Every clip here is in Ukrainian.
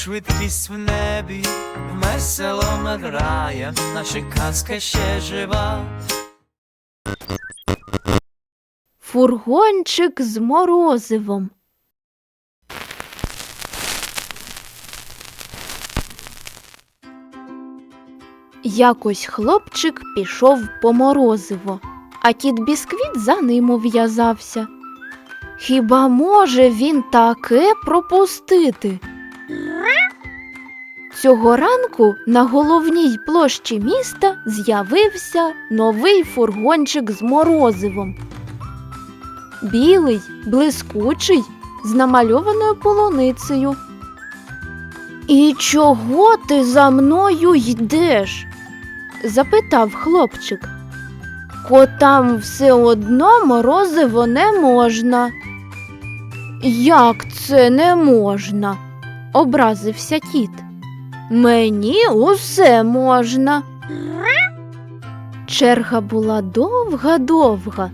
швидкість в небі, весело над раєм, наша казка ще жива. Фургончик з морозивом. Якось хлопчик пішов по морозиво, а кіт бісквіт за ним ув'язався. Хіба може він таке пропустити? Цього ранку на головній площі міста з'явився новий фургончик з морозивом. Білий, блискучий, з намальованою полуницею. І чого ти за мною йдеш? запитав хлопчик. Котам все одно морозиво не можна. Як це не можна? Образився кіт. Мені усе можна. Черга була довга-довга.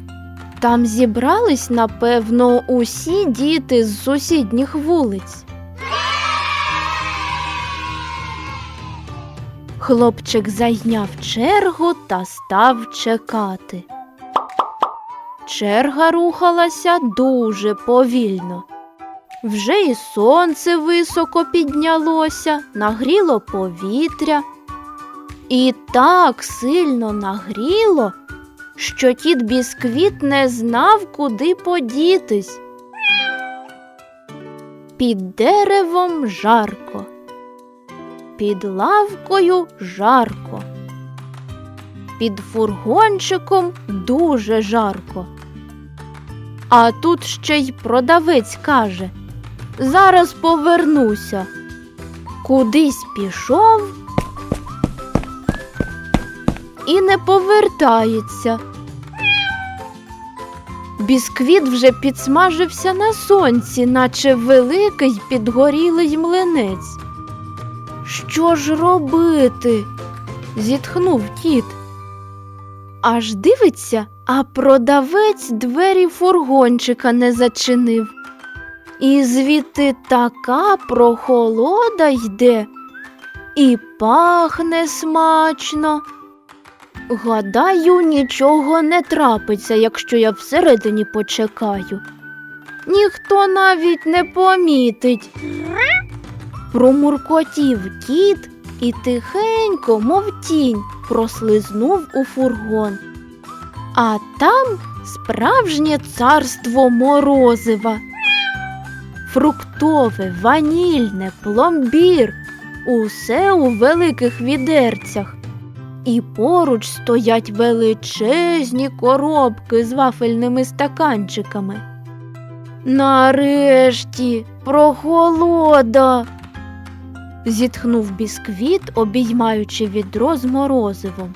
Там зібрались, напевно, усі діти з сусідніх вулиць. Хлопчик зайняв чергу та став чекати. Черга рухалася дуже повільно. Вже і сонце високо піднялося, нагріло повітря. І так сильно нагріло, що кіт бісквіт не знав, куди подітись. Під деревом жарко, під лавкою жарко, під фургончиком дуже жарко. А тут ще й продавець каже Зараз повернуся. Кудись пішов і не повертається. Бісквіт вже підсмажився на сонці, наче великий підгорілий млинець. Що ж робити? зітхнув кіт. Аж дивиться, а продавець двері фургончика не зачинив. І звідти така прохолода йде, і пахне смачно. Гадаю, нічого не трапиться, якщо я всередині почекаю. Ніхто навіть не помітить. Промуркотів кіт і тихенько, мов тінь, прослизнув у фургон. А там справжнє царство морозива. Фруктове, ванільне, пломбір, усе у великих відерцях. І поруч стоять величезні коробки з вафельними стаканчиками. Нарешті прохолода. зітхнув бісквіт, обіймаючи відро з морозивом.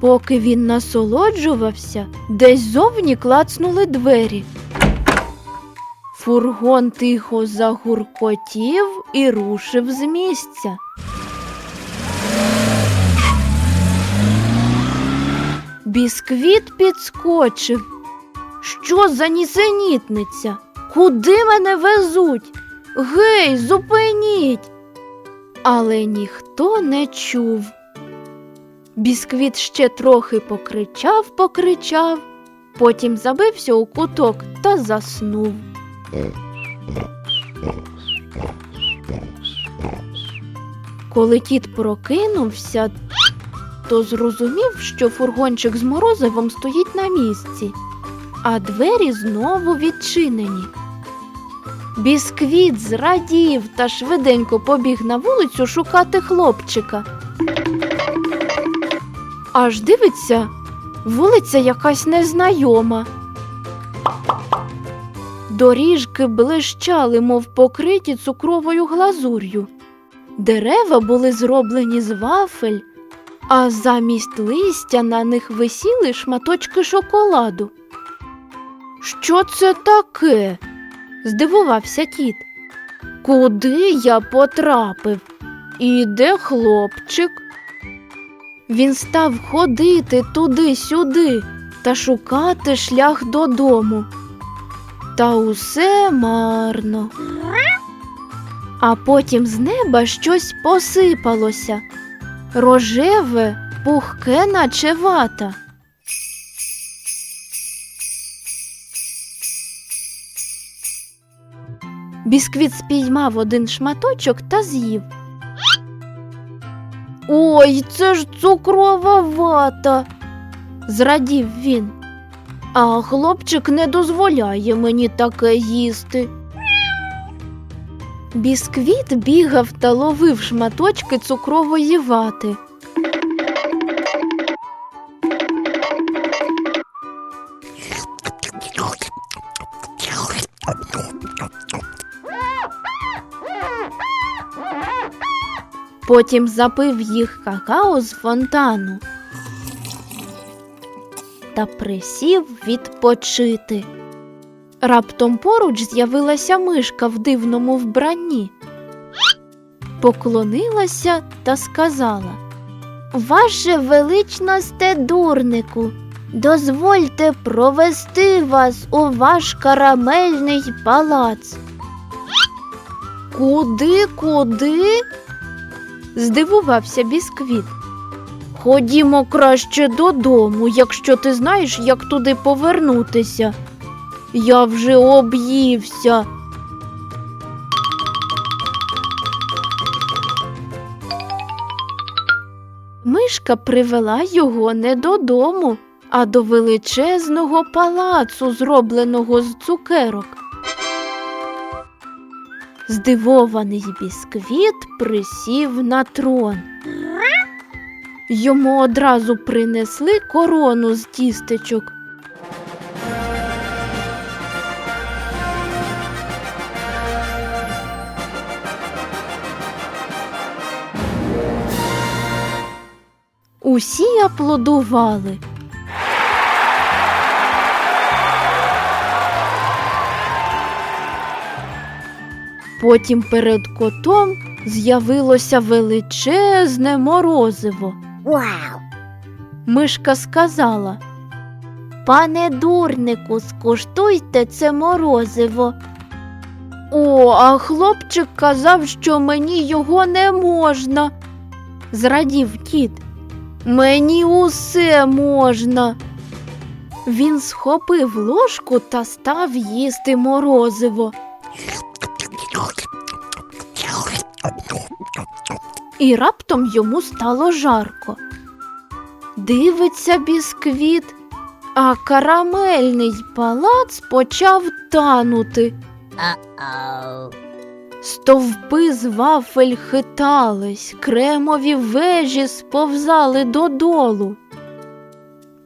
Поки він насолоджувався, десь зовні клацнули двері. Фургон тихо загуркотів і рушив з місця. Бісквіт підскочив. Що за нісенітниця? Куди мене везуть? Гей, зупиніть. Але ніхто не чув. Бісквіт ще трохи покричав, покричав, потім забився у куток та заснув. Коли кіт прокинувся, то зрозумів, що фургончик з морозивом стоїть на місці, а двері знову відчинені. Бісквіт зрадів та швиденько побіг на вулицю шукати хлопчика. Аж дивиться, вулиця якась незнайома. Доріжки блищали, мов покриті цукровою глазур'ю. Дерева були зроблені з вафель, а замість листя на них висіли шматочки шоколаду. Що це таке? здивувався кіт. Куди я потрапив? І де хлопчик? Він став ходити туди-сюди та шукати шлях додому. Та усе марно. А потім з неба щось посипалося. Рожеве, пухке, наче вата. Бісквіт спіймав один шматочок та з'їв. Ой, це ж цукрова вата, зрадів він. А хлопчик не дозволяє мені таке їсти. Бісквіт бігав та ловив шматочки цукрової вати. Потім запив їх какао з фонтану та присів відпочити. Раптом поруч з'явилася мишка в дивному вбранні. Поклонилася та сказала Ваше величносте дурнику, дозвольте провести вас у ваш карамельний палац. Куди, куди? здивувався бісквіт. Ходімо краще додому, якщо ти знаєш, як туди повернутися. Я вже об'ївся. Мишка привела його не додому, а до величезного палацу, зробленого з цукерок. Здивований бісквіт присів на трон. Йому одразу принесли корону з тістечок. Усі аплодували. Потім перед котом з'явилося величезне морозиво. Wow. Мишка сказала Пане дурнику, скуштуйте це морозиво. О, а хлопчик казав, що мені його не можна. Зрадів кіт. Мені усе можна. Він схопив ложку та став їсти морозиво. І раптом йому стало жарко. Дивиться бісквіт, а карамельний палац почав танути. Uh-oh. Стовпи з вафель хитались, кремові вежі сповзали додолу.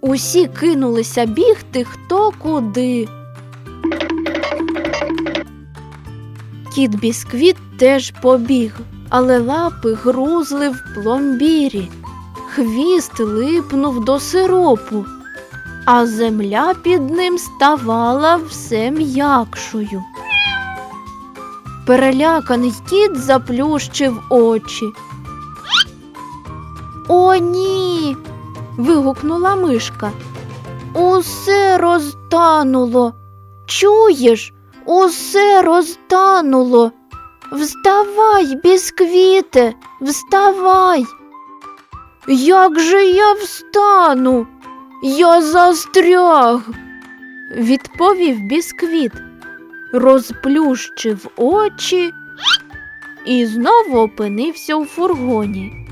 Усі кинулися бігти хто куди. Кіт бісквіт теж побіг, але лапи грузли в пломбірі, хвіст липнув до сиропу, а земля під ним ставала все м'якшою. Переляканий кіт заплющив очі. О, ні. вигукнула мишка. Усе розтануло. Чуєш, усе розтануло. Вставай, бісквіте, вставай. Як же я встану? Я застряг, відповів бісквіт розплющив очі і знову опинився у фургоні.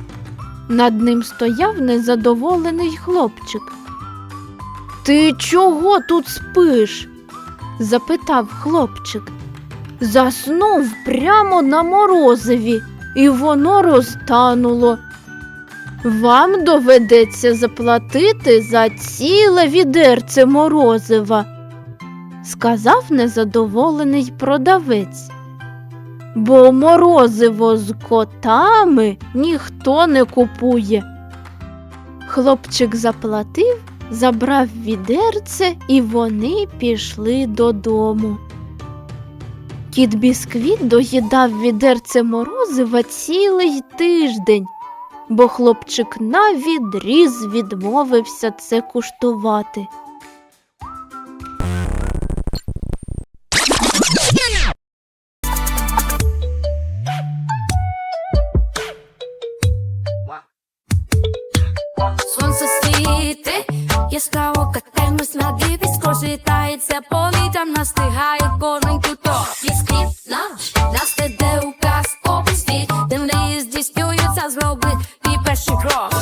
Над ним стояв незадоволений хлопчик. Ти чого тут спиш? запитав хлопчик. Заснув прямо на морозиві, і воно розтануло. Вам доведеться заплатити за ціле відерце морозива сказав незадоволений продавець. Бо морозиво з котами ніхто не купує. Хлопчик заплатив, забрав відерце, і вони пішли додому. Кіт бісквіт доїдав відерце морозива цілий тиждень, бо хлопчик навідріз відмовився це куштувати. o'clock.